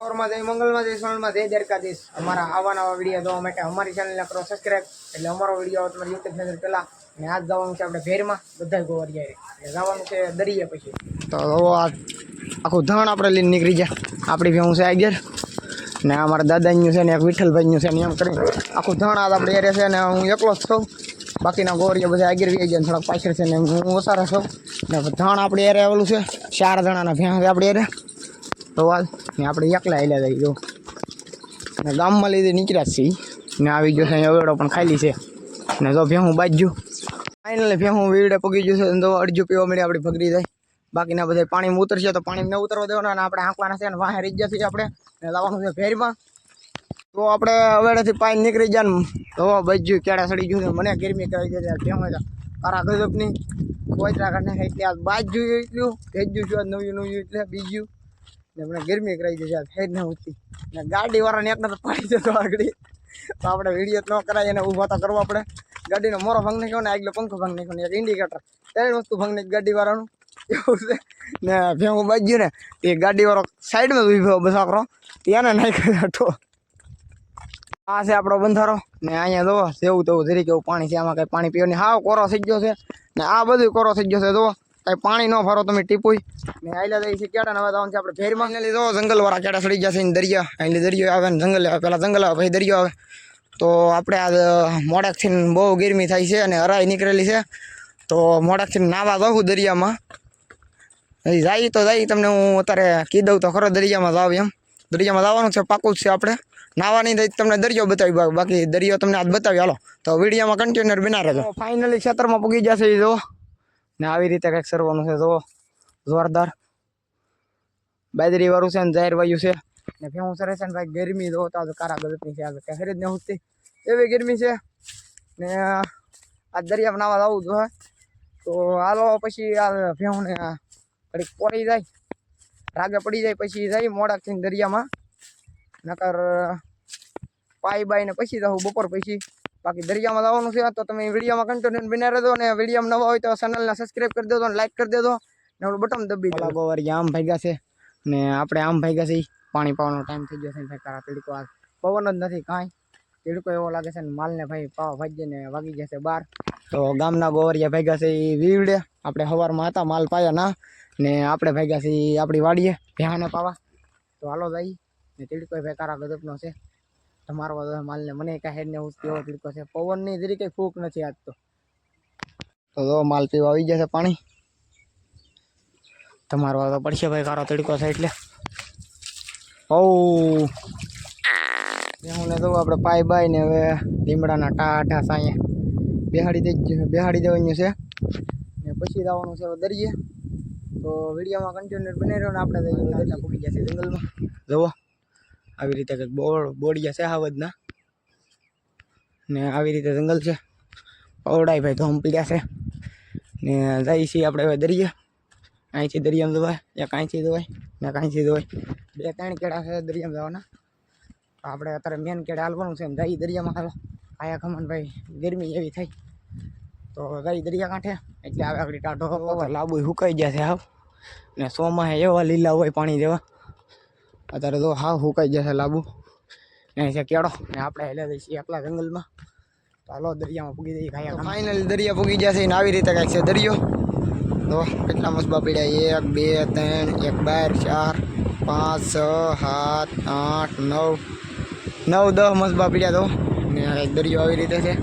સવારમાં જય મંગલમાં જય સોનલમાં જય દ્વારકાધીશ. અમારા આવા નવા વીડિયો જોવા માટે અમારી ચેનલને કરો સબસ્ક્રાઈબ એટલે અમારો વીડિયો તમારી યુટ્યુબ ચેનલ પહેલા. અને આજ જવાનું છે આપણે ભેરમાં બધા ગોવરિયા એટલે જવાનું છે દરિયા પછી. તો આ આખું ધાણ આપણે લઈને નીકળી જાય આપણી ભેવું છે આગળ. ને આ મારા દાદાનું છે ને, એક વિઠ્ઠલભાઈનું છે ને, એમ કરીને. આખું ધાણ આજ આપણે એરે છે ને, હું એકલો જ છું. બાકીના ગોરીઓ બધા આગળ વી ગયા થોડાક પાછળ છે ને, હું ઓસારા છું. ને ધાણ આપણે એરે આવેલું છે. ચાર જણાના ભેં છે આપણે એરે. તો વાત ને આપણે એકલા હેલ્યા જઈ જો. ને ગામમાં લીધે નીકળ્યા છીએ. ને આવી ગયો છે અહીંયા અવેડો પણ ખાલી છે. ને જો ભેહું બાજ્યું. ફાઇનલી ભેહું વીડે પગી ગયું છે ને તો અડજો પીવા મળી આપણી ભગરી જાય. બાકીના બધા પાણીમાં ઉતરશે તો પાણીમાં ન ઉતરવા દેવાના અને આપણે આંકવાના છે ને વાહે રહી જશે આપણે. ને લાવવાનું છે ફેરીમાં તો આપણે અવેડેથી પાણી નીકળી જાય ને તો બાજ્યું કેળા સડી ગયું છે. મને ગરમી કરાવી દે ભેહું કારા ગજબની. કોચરા કાઢને એટલે આ બાજ્યું એટલું, ભેજ્યું છું નવ્યું નવ્યું એટલે બીજું મને ગરમી કરાવી આ ફેર ના ઉઠતી ને ગાડી વાળાને એકને તો પાડી જતો આગળ. તો આપણે વીડિયો ન કરાય, એને ઊભા તો કરવો આપણે ગાડીનો મોરો ભંગ નાખ્યો ને, આગલો પંખો ભંગ નાખ્યો ને, એક ઇન્ડિકેટર ત્રણ વસ્તુ ભંગ નાખી ગાડી વાળાનું એવું છે. ને ભેગું બાજ્યું ને, એ ગાડી વાળો સાઈડમાં ઊભો બસાકરો ત્યાં નાખ્યો હતો. આ છે આપણો બંધારો. ને અહીંયા જોવો, જેવું તેવું જરી કેવું પાણી છે, આમાં કંઈ પાણી પીવાની હાવ કોરો થઈ ગયો છે. ને આ બધું કોરો થઈ ગયો છે, જોવો. કઈ પાણી ન ફરો, તમે ટીપુય. ને આયલા જાય છે કેડા નવા જવાનું છે આપણે ફેરમાં ને લીધો જંગલ વાળા કેડા સડી જશે ને દરિયા અહીં દરિયો આવે ને જંગલ આવે પેલા જંગલ આવે, પછી દરિયો આવે. તો આપણે આ મોડેકથી બહુ ગરમી થાય છે અને હરાઈ નીકળેલી છે. તો મોડેકથી નાવા જાઉં દરિયામાં. હજી જાય તો જાય, તમને હું અત્યારે કહી દઉં તો ખરો દરિયામાં જાવ એમ. દરિયામાં જવાનું છે, પાકું જ છે આપણે. નાવા નહીં જાય તમને દરિયો બતાવી બા- બાકી દરિયો તમને આજ બતાવી. હાલો, તો વિડીયોમાં કન્ટેનર બના રહેજો. ફાઇનલી ક્ષેત્રમાં પૂગી જશે એ જો. ને આવી રીતે કંઈક સરવાનું છે જો જોરદાર. બાજરી વાળું છે ને જાહેર વાયુ છે. ને ભેવું સરે છે ને ભાઈ ગરમી જો તો કારા ગજબની છે આજે કઈ ખરીદ ને એવી ગરમી છે. ને આ દરિયામાં નાવા જવું જોઈએ તો હાલો, પછી આ ભેવું ને ઘડીક પોરી જાય. રાગે પડી જાય, પછી જાય મોડા થઈને દરિયામાં. નકર પાઈ બાઈને પછી જાઉં બપોર પછી. બાકી દરિયામાં જવાનું છે, તો તમે વિડીયોમાં કન્ટિન્યુ બના રહેજો ને વિડીયોમાં નવા હોય તો ચેનલને સબસ્ક્રાઈબ કરી દેજો અને લાઈક કરી દેજો ને આપણું બટન દબી દો આમ ભાગ્યા છે ને આપણે આમ ભાગ્યા છે. પાણી પાવાનો ટાઈમ થઈ ગયો છે ભાઈ, તારા તીડકો આ પવન જ નથી કાંઈ. પીડકો એવો લાગે છે ને માલને ભાઈ પાવ ભાગ્ય ને વાગી જશે બહાર તો ગામના ગોવરિયા ભાગ્યા છે એ વીવડે. આપણે સવારમાં હતા માલ પાયા ના ને આપણે ભાગ્યા છે આપણી વાડીએ ભેહાને પાવા. તો હાલો ભાઈ ને તીડકો ભાઈ તારા ગજબનો છે. તમારો બધો માલને મને કાંઈ હેડ ને ઉઠતી એવો તીડકો છે. પવનની જરી કંઈ ફૂક નથી આજ તો. જો, માલ પીવા આવી જશે પાણી. તમારો વાતો પડશે ભાઈ કારો તડકો છે એટલે. ઓ હું ને તો આપણે પાય બાય ને હવે લીમડાના ટાટા સાયા બેહાડી દઈ બેહાડી દેવાનું છે. ને પછી જવાનું છે દરિયે. તો વિડીયોમાં કન્ટિન્યુ બની રહ્યો ને આપણે જશે જંગલમાં. જુઓ. આવી રીતે કંઈક બોડ બોડિયા છે હાવજના. ને આવી રીતે જંગલ છે. પવડાય ભાઈ પીડ્યા છે. ને જઈએ છીએ આપણે હવે દરિયા. અહીંથી દરિયામાં ધોવાય યા કાંઈથી ધોવાય ને કાંઈથી અહીંથી બે ત્રણ કેળા છે દરિયામાં જવાના. આપણે અત્યારે મેન કેળે હાલવાનું છે ને જઈ દરિયામાં હાલો. આયા ખમણ ભાઈ, ગરમી એવી થઈ. તો ગઈ દરિયા કાંઠે. એટલે આવે આગળ ટાઢો લાબુ સુકાઈ ગયા છે હાવ. ને સોમાં એવા લીલા હોય પાણી જેવા. અત્યારે તો હાવ સુકાઈ જશે લાંબુ. ને અહીં છે કેળો. ને આપણે હેલે જઈશું એકલા જંગલમાં. તો હાલો, દરિયામાં પૂગી જઈએ ખાયા ફાઇનલી દરિયા પૂગી જશે ને આવી રીતે કાંઈક છે દરિયો. તો કેટલા મસબા પડ્યા એક, બે, ત્રણ, એક, બાર, ચાર, પાંચ, છ, સાત, આઠ, નવ. નવ દસ મસબા પડ્યા તો. ને એક દરિયો આવી રીતે છે.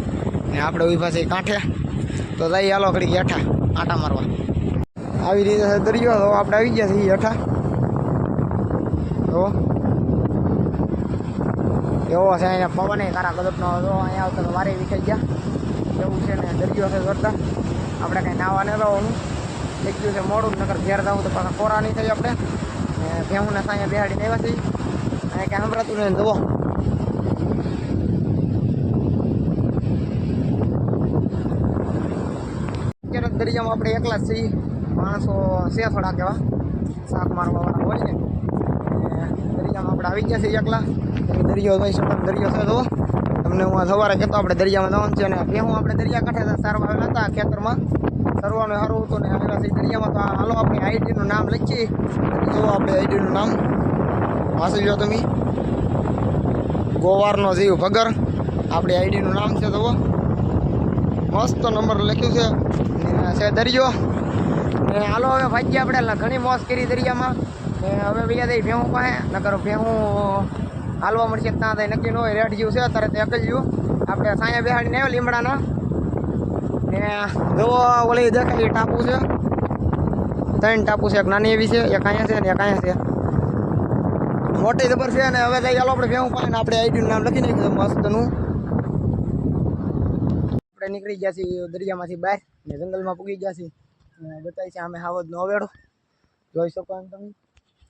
ને આપણે ઊભા છે કાંઠે. તો જઈ હાલો ઘડી હેઠા. આટા મારવા. આવી રીતે છે દરિયો. તો આપણે આવી ગયા છીએ હેઠા. તો એવો છે અહીંયા પવન કારા ગદપનો હતો, અહીંયા આવતા વારે વિખાઈ ગયા. એવું છે ને, દરિયો છે કરતા આપણે કંઈ નાવા નહીં રહેવાનું એક દિવસે મોડું નગર ઘેર જવું તો પાછા કોરા નહીં થઈ આપણે. ને ભેહુંને સાંજે બેહાડીને આવ્યા છીએ. અને ક્યાં સંભળાતું નહીં જુઓ. દરિયામાં આપણે એકલા જ છીએ. માણસો છે થોડા કેવા શાક મારવા વાળા હોય ને. દરિયામાં આપણે આવી ગયા છીએ એકલા. દરિયો જોઈ શકો દરિયો છે તો તમને હું સવારે કહેતો આપણે દરિયામાં જવાનું છે અને હું આપણે દરિયા કાંઠે સારવા આવેલા હતા ખેતરમાં. સરવાનું સારું હતું ને આવેલા છે દરિયામાં. તો હાલો આપણે આઈડીનું નામ લખીએ. જો આપણે આઈડીનું નામ. વાંચી લો તમે. ગોવારનો જીવ ભગર. આપણી આઈડીનું નામ છે તો મસ્ત નંબર લખ્યું છે. દરિયો. ને હાલો હવે ભાગ્ય આપણે ઘણી મોજ કરી દરિયામાં. ને હવે બીજા દઈ ભેહું પાસે, નકર ભેહું હાલવા મળશે ત્યાં થાય, નક્કી ન હોય રેઠ જેવું છે તરત એકલ્યું. આપણે સાયા બેહાડીને આવ્યો લીમડાના. ને જોવો ઓલી દેખાય ટાપુ છે. ત્રણ ટાપુ છે, એક નાની એવી છે, એક અહીંયા છે ને એક અહીંયા છે. મોટી જબર છે અને હવે જઈ ચાલો આપણે ભેહું પાસે આપણે આઈડીનું નામ લખી નાખ્યું મસ્તનું. આપણે નીકળી ગયા છીએ દરિયામાંથી બહાર ને જંગલમાં પૂગી ગયા છીએ. બતાવી છે અમે હાવજનો અવેડો જોઈ શકો એમ તમે.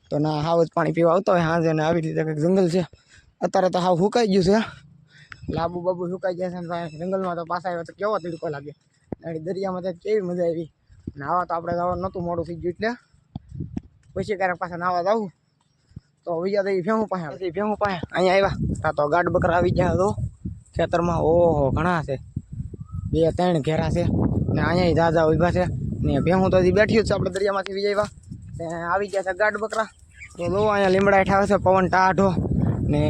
તો ના હાવજ પાણી પીવા આવતો હોય હાજે ને આવી રીતે કંઈક જંગલ છે. અત્યારે તો હાવ સુકાઈ ગયું છે. લાબુ બાબુ સુકાઈ ગયા છે ને જંગલમાં તો પાછા આવ્યા તો કેવો તડકો લાગે. અને દરિયામાં તો કેવી મજા આવી. નાવા તો આપણે જવાનું નહોતું મોડું થઈ ગયું એટલે. પછી ક્યારેક પાછા નાવા જવું. તો બીજા તો એ ભેહું પાસે. ભેહું પાસે. અહીંયા આવ્યા. તા તો ગાઢ બકરા આવી ગયા તો ખેતરમાં ઓહો ઘણા છે. બે ત્રણ ઘેરા છે. ને અહીંયા દાદા ઊભા છે. ને ભેહું તો હજી બેઠી જ છે આપણે દરિયામાંથી વી આવ્યા. ને આવી ગયા છે ગાઢ બકરા. તો જો અહીંયા લીમડા ઠાવે છે, પવન ટાઢો. ને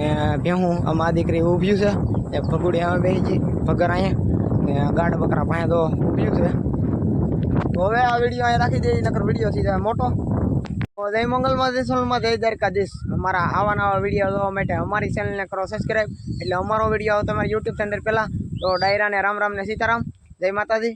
ભેહું આ દીકરી ઊભ્યું છે. એ ભગુડી અમે બેસી ગઈ ભગર અહીંયા. ને ગાઢ બકરા પાસે તો ઊભ્યું છે. તો હવે આ વીડિયો અહીંયા રાખી દઈએ, નકર વીડિયો થઈ જાય મોટો જય મંગલમાં, જય સોલમાં જય દ્વારકાધીશ અમારા આવા નવા વીડિયો જોવા માટે અમારી ચેનલને કરો સબસ્ક્રાઈબ એટલે અમારો વીડિયો તમારી યુટ્યુબ ચેનલ પહેલાં. તો ડાયરાને રામ રામ ને સીતારામ. જય માતાજી.